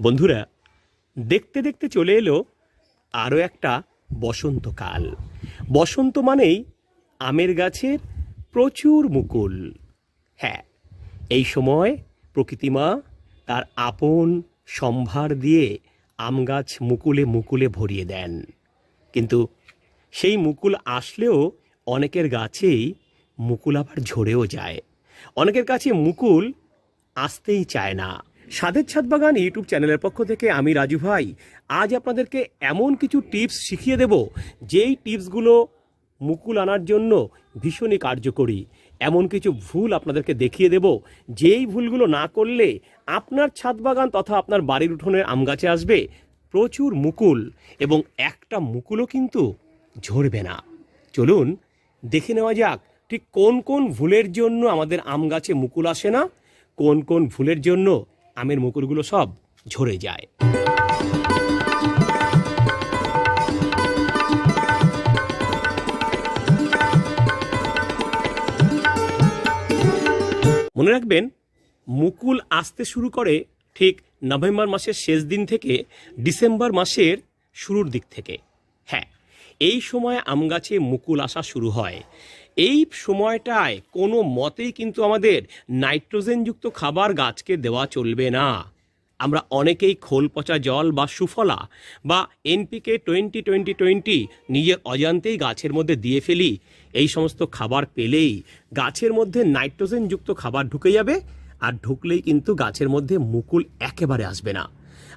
বন্ধুরা, দেখতে দেখতে চলে এলো আরও একটা বসন্তকাল। বসন্ত মানেই আমের গাছের প্রচুর মুকুল। হ্যাঁ এই সময় প্রকৃতিমা তার আপন সম্ভার দিয়ে আম গাছ মুকুলে মুকুলে ভরিয়ে দেন। কিন্তু সেই মুকুল আসলেও অনেকের গাছেই মুকুল আবার ঝরেও যায়। অনেকের কাছে মুকুল আসতেই চায় না। স্বাদের ছাদ বাগান ইউটিউব চ্যানেলের পক্ষ থেকে আমি রাজু ভাই। আজ আপনাদেরকে এমন কিছু টিপস শিখিয়ে দেব, যেই টিপসগুলো মুকুল আনার জন্য ভীষণই কার্যকরী। এমন কিছু ভুল আপনাদেরকে দেখিয়ে দেব, যেই ভুলগুলো না করলে আপনার ছাদ বাগান তথা আপনার বাড়ির উঠোনের আম গাছে আসবে প্রচুর মুকুল এবং একটা মুকুলও কিন্তু ঝরবে না। চলুন, দেখে নেওয়া যাক, ঠিক কোন কোন ভুলের জন্য আমাদের আম গাছে মুকুল আসে না? কোন কোন ভুলের জন্য আমের মুকুলগুলো সব ঝরে যায়। মনে রাখবেন, মুকুল আসতে শুরু করে ঠিক নভেম্বর মাসের শেষ দিন থেকে ডিসেম্বর মাসের শুরুর দিক থেকে। হ্যাঁ এই সময় আম গাছে মুকুল আসা শুরু হয়। এই সময়টায় কোনো মতেই কিন্তু আমাদের নাইট্রোজেনযুক্ত খাবার গাছকে দেওয়া চলবে না। আমরা অনেকেই খোল পচা জল বা সুফলা বা এনপিকে টোয়েন্টি টোয়েন্টি টোয়েন্টি নিজের অজান্তেই গাছের মধ্যে দিয়ে ফেলি। এই সমস্ত খাবার পেলেই গাছের মধ্যে নাইট্রোজেনযুক্ত খাবার ঢুকে যাবে আর ঢুকলেই কিন্তু গাছের মধ্যে মুকুল একেবারে আসবে না।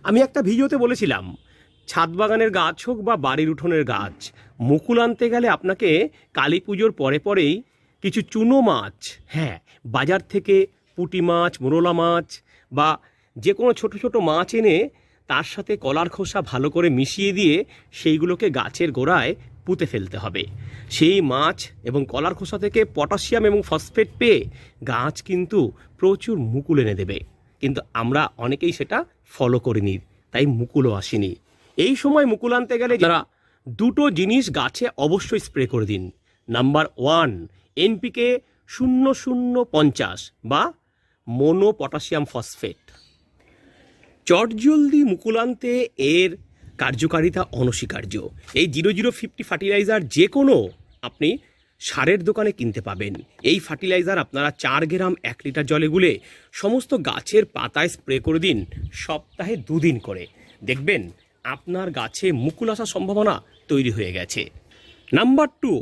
আমি একটা ভিডিওতে বলেছিলাম ছাদ বাগানের গাছ হোক বা বাড়ির উঠোনের গাছ, মুকুল আনতে গেলে আপনাকে কালী পুজোর পরে পরেই কিছু চুনো মাছ হ্যাঁ বাজার থেকে পুঁটি মাছ, মোরলা মাছ বা যে কোনো ছোট ছোট মাছ এনে তার সাথে কলার খোসা ভালো করে মিশিয়ে দিয়ে সেইগুলোকে গাছের গোড়ায় পুঁতে ফেলতে হবে। সেই মাছ এবং কলার খোসা থেকে পটাশিয়াম এবং ফসফেট পেয়ে গাছ কিন্তু প্রচুর মুকুল এনে দেবে। কিন্তু আমরা অনেকেই সেটা ফলো করিনি, তাই মুকুলও আসেনি। এই সময় মুকুল আনতে গেলে যারা দুটো জিনিস গাছে অবশ্যই স্প্রে করে দিন। নাম্বার ওয়ান এনপিকে শূন্য শূন্য পঞ্চাশ বা মোনো পটাশিয়াম ফসফেট। চটজলদি মুকুল আনতে এর কার্যকারিতা অনস্বীকার্য। এই জিরো জিরো ফিফটি ফার্টিলাইজার যে কোনো আপনি সারের দোকানে কিনতে পাবেন। এই ফার্টিলাইজার আপনারা চার গ্রাম এক লিটার জলে গুলে সমস্ত গাছের পাতায় স্প্রে করে দিন সপ্তাহে দুদিন করে। দেখবেন আপনার গাছে মুকুল আসার সম্ভাবনা তৈরি হয়ে গেছে। নাম্বার টু,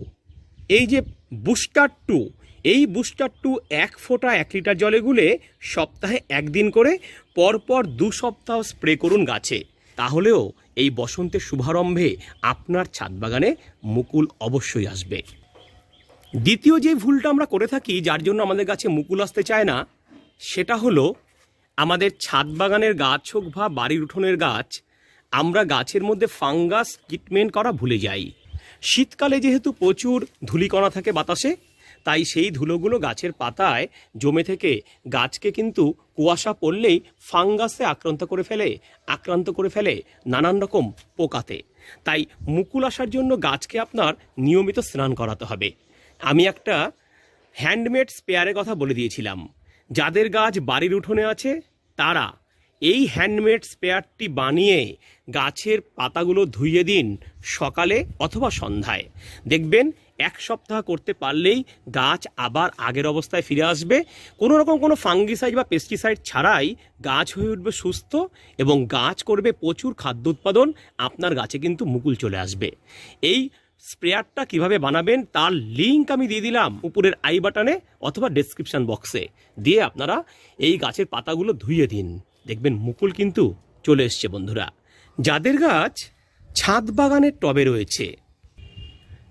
এই যে বুস্টার টু, এই বুস্টার টু এক ফোঁটা এক লিটার জলে গুলে সপ্তাহে একদিন করে পরপর দু সপ্তাহ স্প্রে করুন গাছে। তাহলেও এই বসন্তের শুভারম্ভে আপনার ছাদ বাগানে মুকুল অবশ্যই আসবে। দ্বিতীয় যে ভুলটা আমরা করে থাকি, যার জন্য আমাদের গাছে মুকুল আসতে চায় না, সেটা হলো আমাদের ছাদ বাগানের গাছ হোক বা বাড়ির উঠোনের গাছ আমরা গাছের মধ্যে ফাঙ্গাস ট্রিটমেন্ট করা ভুলে যাই। শীতকালে যেহেতু প্রচুর ধুলিকণা থাকে বাতাসে, তাই সেই ধুলোগুলো গাছের পাতায় জমে থেকে গাছকে কিন্তু কুয়াশা পড়লেই ফাঙ্গাসে আক্রান্ত করে ফেলে, আক্রান্ত করে ফেলে নানান রকম পোকাতে। তাই মুকুল আসার জন্য গাছকে আপনার নিয়মিত স্নান করাতে হবে। আমি একটা হ্যান্ডমেড স্পেয়ারের কথা বলে দিয়েছিলাম। যাদের গাছ বাড়ির উঠোনে আছে, তারা এই হ্যান্ডমেড স্পেয়ারটি বানিয়ে গাছের পাতাগুলো ধুইয়ে দিন সকালে অথবা সন্ধ্যায়। দেখবেন এক সপ্তাহ করতে পারলেই গাছ আবার আগের অবস্থায় ফিরে আসবে। কোনো রকম কোনো ফাঙ্গিসাইড বা পেস্টিসাইড ছাড়াই গাছ হয়ে উঠবে সুস্থ এবং গাছ করবে প্রচুর খাদ্য উৎপাদন, আপনার গাছে কিন্তু মুকুল চলে আসবে। এই স্প্রেয়ারটা কীভাবে বানাবেন তার লিংক আমি দিয়ে দিলাম উপরের আই বাটনে অথবা ডেসক্রিপশন বক্সে দিয়ে আপনারা এই গাছের পাতাগুলো ধুইয়ে দিন। দেখবেন মুকুল কিন্তু চলে এসছে, বন্ধুরা। যাদের গাছ ছাদ বাগানের টবে রয়েছে,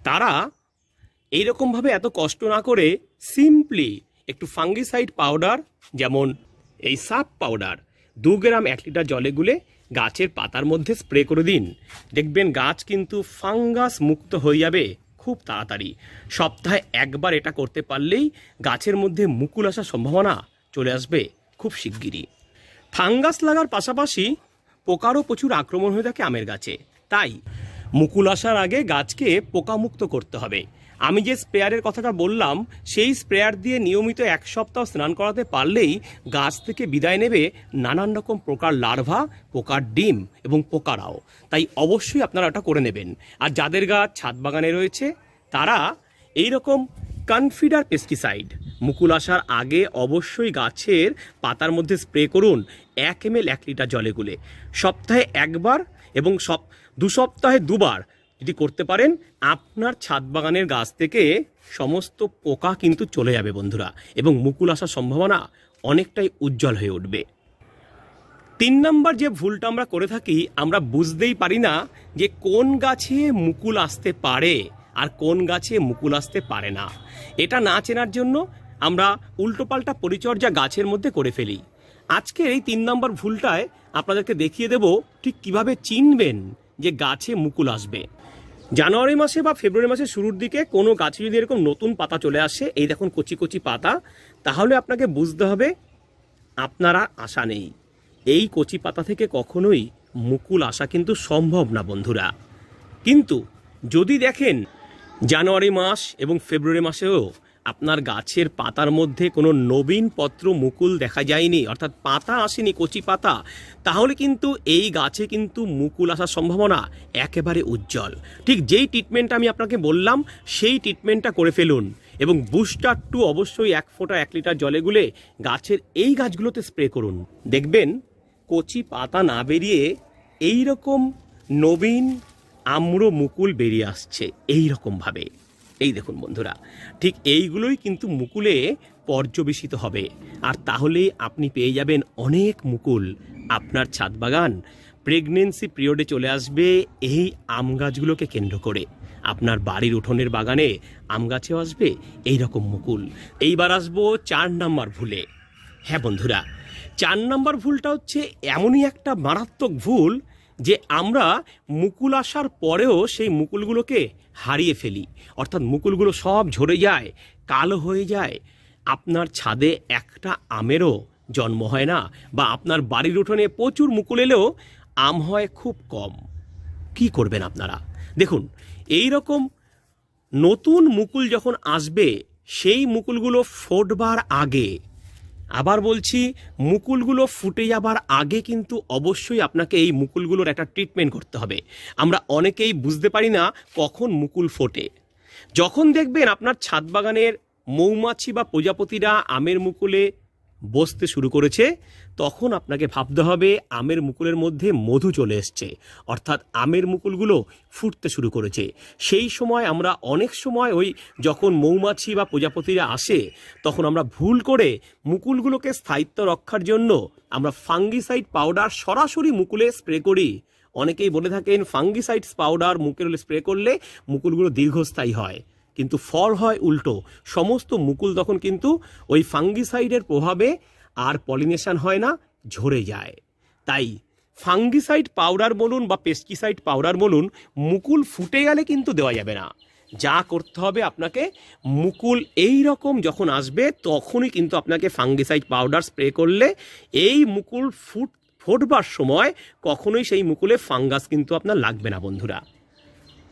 তারা এইরকমভাবে এত কষ্ট না করে সিম্পলি একটু ফাঙ্গিসাইড পাউডার যেমন এই সাপ পাউডার দু গ্রাম এক লিটার জলে গুলে গাছের পাতার মধ্যে স্প্রে করে দিন। দেখবেন গাছ কিন্তু ফাঙ্গাস মুক্ত হয়ে যাবে খুব তাড়াতাড়ি। সপ্তাহে একবার এটা করতে পারলেই গাছের মধ্যে মুকুল আসার সম্ভাবনা চলে আসবে খুব শিগগিরই। ফাঙ্গাস লাগার পাশাপাশি পোকারও প্রচুর আক্রমণ হয়ে থাকে আমের গাছে। তাই মুকুল আসার আগে গাছকে পোকামুক্ত করতে হবে। আমি যে স্প্রেয়ারের কথাটা বললাম, সেই স্প্রেয়ার দিয়ে নিয়মিত এক সপ্তাহ স্নান করাতে পারলেই গাছ থেকে বিদায় নেবে নানান রকম প্রকার লার্ভা, পোকার ডিম এবং পোকারাও। তাই অবশ্যই আপনারা ওটা করে নেবেন। আর যাদের গাছ ছাদ বাগানে রয়েছে, তারা এই রকম কনফিডার পেস্টিসাইড মুকুল আসার আগে অবশ্যই গাছের পাতার মধ্যে স্প্রে করুন এক এম এল এক লিটার জলে গুলে। সপ্তাহে একবার এবং সব দু সপ্তাহে দুবার যদি করতে পারেন, আপনার ছাদ বাগানের গাছ থেকে সমস্ত পোকা কিন্তু চলে যাবে বন্ধুরা এবং মুকুল আসার সম্ভাবনা অনেকটাই উজ্জ্বল হয়ে উঠবে। তিন নম্বর যে ভুলটা আমরা করে থাকি, আমরা বুঝতেই পারি না যে কোন গাছে মুকুল আসতে পারে আর কোন গাছে মুকুল আসতে পারে না। এটা না চেনার জন্য আমরা উল্টোপাল্টা পরিচর্যা গাছের মধ্যে করে ফেলি। আজকের এই তিন নম্বর ভুলটায় আপনাদেরকে দেখিয়ে দেব ঠিক কীভাবে চিনবেন যে গাছে মুকুল আসবে। জানুয়ারি মাসে বা ফেব্রুয়ারি মাসের শুরুর দিকে কোনো গাছে যদি এরকম নতুন পাতা চলে আসে, এই দেখুন কচি কচি পাতা, তাহলে আপনাকে বুঝতে হবে আপনারা আশা নেই। এই কচি পাতা থেকে কখনোই মুকুল আসা কিন্তু সম্ভব না, বন্ধুরা। কিন্তু যদি দেখেন জানুয়ারি মাস এবং ফেব্রুয়ারি মাসেও আপনার গাছের পাতার মধ্যে কোনো নবীন পত্র মুকুল দেখা যায়নি, অর্থাৎ পাতা আসেনি, কচি পাতা, তাহলে কিন্তু এই গাছে কিন্তু মুকুল আসার সম্ভাবনা একেবারে উজ্জ্বল। ঠিক যেই ট্রিটমেন্ট আমি আপনাকে বললাম, সেই ট্রিটমেন্টটা করে ফেলুন এবং বুস্টার টু অবশ্যই এক ফোঁটা এক লিটার জলে গুলে গাছের এই গাছগুলোতে স্প্রে করুন। দেখবেন কচি পাতা না বেরিয়ে এই রকম নবীন আম্র মুকুল বেরিয়ে আসছে এই রকমভাবে এই দেখুন বন্ধুরা, ঠিক এইগুলোই কিন্তু মুকুলে পর্যবেসিত হবে। আর তাহলে আপনি পেয়ে যাবেন অনেক মুকুল। আপনার ছাদ বাগান প্রেগনেন্সি পিরিয়ডে চলে আসবে এই আম গাছগুলোকে কেন্দ্র করে। আপনার বাড়ির উঠোনের বাগানে আম গাছেও আসবে এই রকম মুকুল। এইবার আসব চার নাম্বার ভুলে। হ্যাঁ বন্ধুরা, চার নাম্বার ভুলটা হচ্ছে এমনই একটা মারাত্মক ভুল যে আমরা মুকুল আসার পরেও সেই মুকুলগুলোকে হারিয়ে ফেলি। অর্থাৎ মুকুলগুলো সব ঝরে যায়, কালো হয়ে যায়। আপনার ছাদে একটা আমেরও জন্ম হয় না বা আপনার বাড়ির উঠোনে প্রচুর মুকুল এলেও আম হয় খুব কম। কি করবেন আপনারা? দেখুন এই রকম নতুন মুকুল যখন আসবে, সেই মুকুলগুলো ফোটবার আগে আবার বলছি, মুকুলগুলো ফুটে যাবার আগে কিন্তু অবশ্যই আপনাকে এই মুকুলগুলোর একটা ট্রিটমেন্ট করতে হবে। আমরা অনেকেই বুঝতে পারি না কখন মুকুল ফোটে। যখন দেখবেন আপনার ছাদ বাগানের মৌমাছি বা প্রজাপতিরা আমের মুকুলে বসতে শুরু করেছে, তখন আপনাকে ভাবতে হবে আমের মুকুলের মধ্যে মধু চলে এসছে। অর্থাৎ আমের মুকুলগুলো ফুটতে শুরু করেছে। সেই সময় আমরা অনেক সময় ওই যখন মৌমাছি বা প্রজাপতিরা আসে, তখন আমরা ভুল করে মুকুলগুলোকে স্থায়িত্ব রক্ষার জন্য আমরা ফাঙ্গিসাইড পাউডার সরাসরি মুকুলে স্প্রে করি। অনেকেই বলে থাকেন, ফাঙ্গিসাইডস পাউডার মুকুলে স্প্রে করলে মুকুলগুলো দীর্ঘস্থায়ী হয়। কিন্তু ফল হয় উল্টো। সমস্ত মুকুল তখন কিন্তু ওই ফাঙ্গিসাইডের প্রভাবে আর পলিনেশন হয় না, ঝরে যায়। তাই ফাঙ্গিসাইড পাউডার বলুন বা পেস্টিসাইড পাউডার বলুন, মুকুল ফুটে গেলে কিন্তু দেওয়া যাবে না। যা করতে হবে আপনাকে মুকুল এই রকম যখন আসবে, তখনই কিন্তু আপনাকে ফাঙ্গিসাইড পাউডার স্প্রে করলে এই মুকুল ফুট, ফোটবার সময় কখনোই সেই মুকুলে ফাঙ্গাস কিন্তু আপনার লাগবে না বন্ধুরা।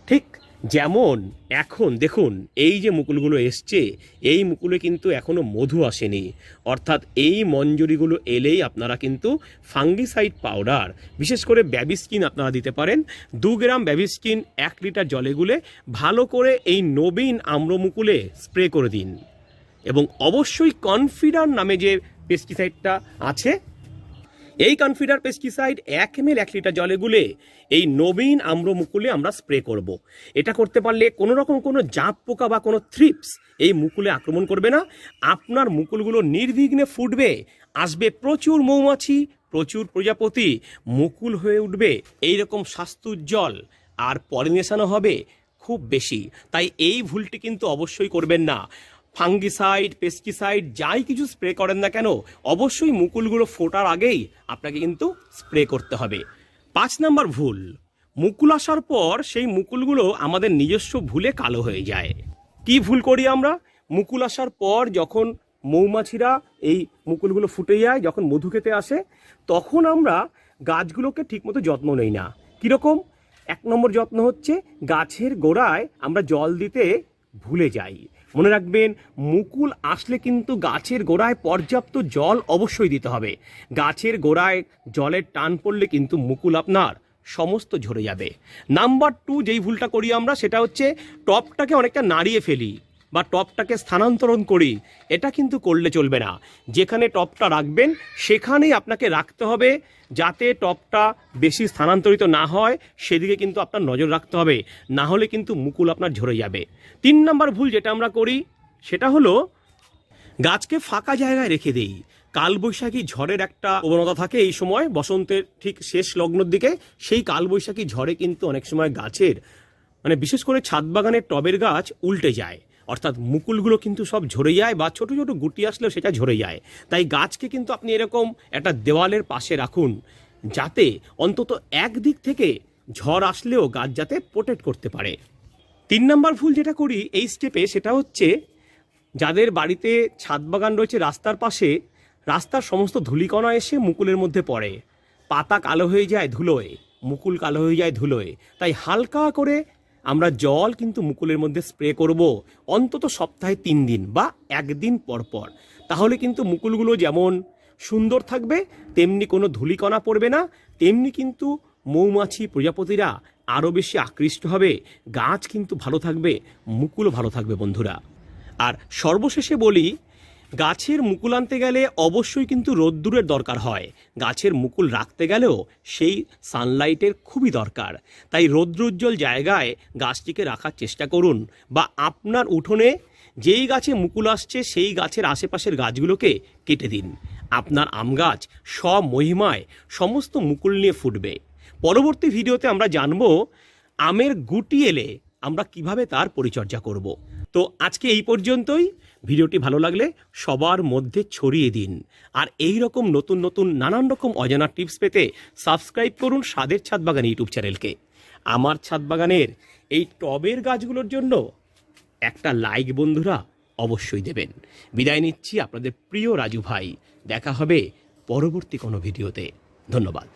ঠিক যেমন, এখন দেখুন, এই যে মুকুলগুলো এসছে, এই মুকুলে কিন্তু এখনও মধু আসেনি। অর্থাৎ এই মঞ্জুরিগুলো এলেই আপনারা কিন্তু ফাঙ্গিসাইড পাউডার, বিশেষ করে ব্যাবিস্কিন আপনারা দিতে পারেন। দু গ্রাম ব্যাবিস্কিন, এক লিটার জলে গুলে ভালো করে এই নবীন আম্র মুকুলে স্প্রে করে দিন। এবং অবশ্যই কনফিডার নামে যে পেস্টিসাইডটা আছে এই কনফিডার পেস্টিসাইড এক এম এল এক লিটার জলে গুলে এই নবীন আম্র মুকুলে আমরা স্প্রে করব। এটা করতে পারলে কোনো রকম কোনো জাপ পোকা বা কোনো থ্রিপস এই মুকুলে আক্রমণ করবে না। আপনার মুকুলগুলো নির্বিঘ্নে ফুটবে, আসবে প্রচুর মৌমাছি, প্রচুর প্রজাপতি, মুকুল হয়ে উঠবে এই রকম স্বাস্থ্য উজ্জ্বল আর পলিনেশনও হবে খুব বেশি। তাই এই ভুলটি কিন্তু অবশ্যই করবেন না। ফাঙ্গিসাইড, পেস্টিসাইড, যাই কিছু স্প্রে করেন না কেন, অবশ্যই মুকুলগুলো ফোটার আগেই আপনাকে কিন্তু স্প্রে করতে হবে। পাঁচ নাম্বার ভুল। মুকুল আসার পর সেই মুকুলগুলো আমাদের নিজস্ব ভুলে কালো হয়ে যায়। কি ভুল করি আমরা? মুকুল আসার পর যখন মৌমাছিরা এই মুকুলগুলো ফুটে যায়, যখন মধু খেতে আসে, তখন আমরা গাছগুলোকে ঠিকমতো যত্ন নেই না। কীরকম? এক নম্বর যত্ন হচ্ছে গাছের গোড়ায় আমরা জল দিতে ভুলে যাই। মনে রাখবেন, মুকুল আসলে কিন্তু গাছের গোড়ায় পর্যাপ্ত জল অবশ্যই দিতে হবে। গাছের গোড়ায় জলের টান পড়লে কিন্তু মুকুল আপনার সমস্ত ঝরে যাবে। নাম্বার টু যেই ভুলটা করি আমরা, সেটা হচ্ছে টপটাকে অনেকটা নাড়িয়ে ফেলি। বা টপটাকে স্থানান্তরণ করি, এটা কিন্তু করলে চলবে না। যেখানে টপটা রাখবেন, সেখানেই আপনাকে রাখতে হবে যাতে টপটা বেশি স্থানান্তরিত না হয়, সেদিকে কিন্তু আপনার নজর রাখতে হবে। না হলে কিন্তু মুকুল আপনার ঝরে যাবে। তিন নম্বর ভুল যেটা আমরা করি, সেটা হলো গাছকে ফাঁকা জায়গায় রেখে দেই। কালবৈশাখী ঝড়ের একটা প্রবণতা থাকে এই সময়, বসন্তের ঠিক শেষ লগ্নর দিকে। সেই কালবৈশাখী ঝড়ে কিন্তু অনেক সময় গাছের মানে বিশেষ করে ছাদ বাগানের টবের গাছ উল্টে যায়। অর্থাৎ মুকুলগুলো কিন্তু সব ঝরে যায় বা ছোট ছোট গুটি আসলেও সেটা ঝরে যায়। তাই গাছকে কিন্তু আপনি এরকম একটা দেওয়ালের পাশে রাখুন যাতে অন্তত একদিক থেকে ঝড় আসলেও গাছ যাতে প্রোটেক্ট করতে পারে। তিন নাম্বার ভুল যেটা করি এই স্টেপে সেটা হচ্ছে যাদের বাড়িতে ছাদ বাগান রয়েছে রাস্তার পাশে, রাস্তার সমস্ত ধূলিকণা এসে মুকুলের মধ্যে পড়ে। পাতা কালো হয়ে যায় ধুলোয়, মুকুল কালো হয়ে যায় ধুলোয়। তাই হালকা করে আমরা জল কিন্তু মুকুলের মধ্যে স্প্রে করব অন্তত সপ্তাহে তিন দিন বা একদিন পর পর। তাহলে কিন্তু মুকুলগুলো যেমন সুন্দর থাকবে, তেমনি কোনো ধুলিকণা পড়বে না, তেমনি কিন্তু মৌমাছি প্রজাপতিরা আরও বেশি আকৃষ্ট হবে, গাছ কিন্তু ভালো থাকবে, মুকুলও ভালো থাকবে বন্ধুরা। আর সর্বশেষে বলি গাছের মুকুল আনতে গেলে অবশ্যই কিন্তু রোদ্দুরের দরকার হয়। গাছের মুকুল রাখতে গেলেও সেই সানলাইটের খুবই দরকার। তাই রৌদ্রোজ্জ্বল জায়গায় গাছটিকে রাখার চেষ্টা করুন বা আপনার উঠোনে যেই গাছে মুকুল আসছে সেই গাছের আশেপাশের গাছগুলোকে কেটে দিন। আপনার আম গাছ স্বমহিমায় সমস্ত মুকুল নিয়ে ফুটবে। পরবর্তী ভিডিওতে আমরা জানব আমের গুটি এলে আমরা কীভাবে তার পরিচর্যা করব। তো আজকে এই পর্যন্তই। ভিডিওটি ভালো লাগলে সবার মধ্যে ছড়িয়ে দিন। আর এই রকম নতুন নতুন নানান রকম অজানা টিপস পেতে সাবস্ক্রাইব করুন স্বাদের ছাদ বাগান ইউটিউব চ্যানেলকে। আমার ছাদ বাগানের এই টবের গাছগুলোর জন্য একটা লাইক বন্ধুরা অবশ্যই দেবেন। বিদায় নিচ্ছি আপনাদের প্রিয় রাজু ভাই। দেখা হবে পরবর্তী কোনো ভিডিওতে। ধন্যবাদ।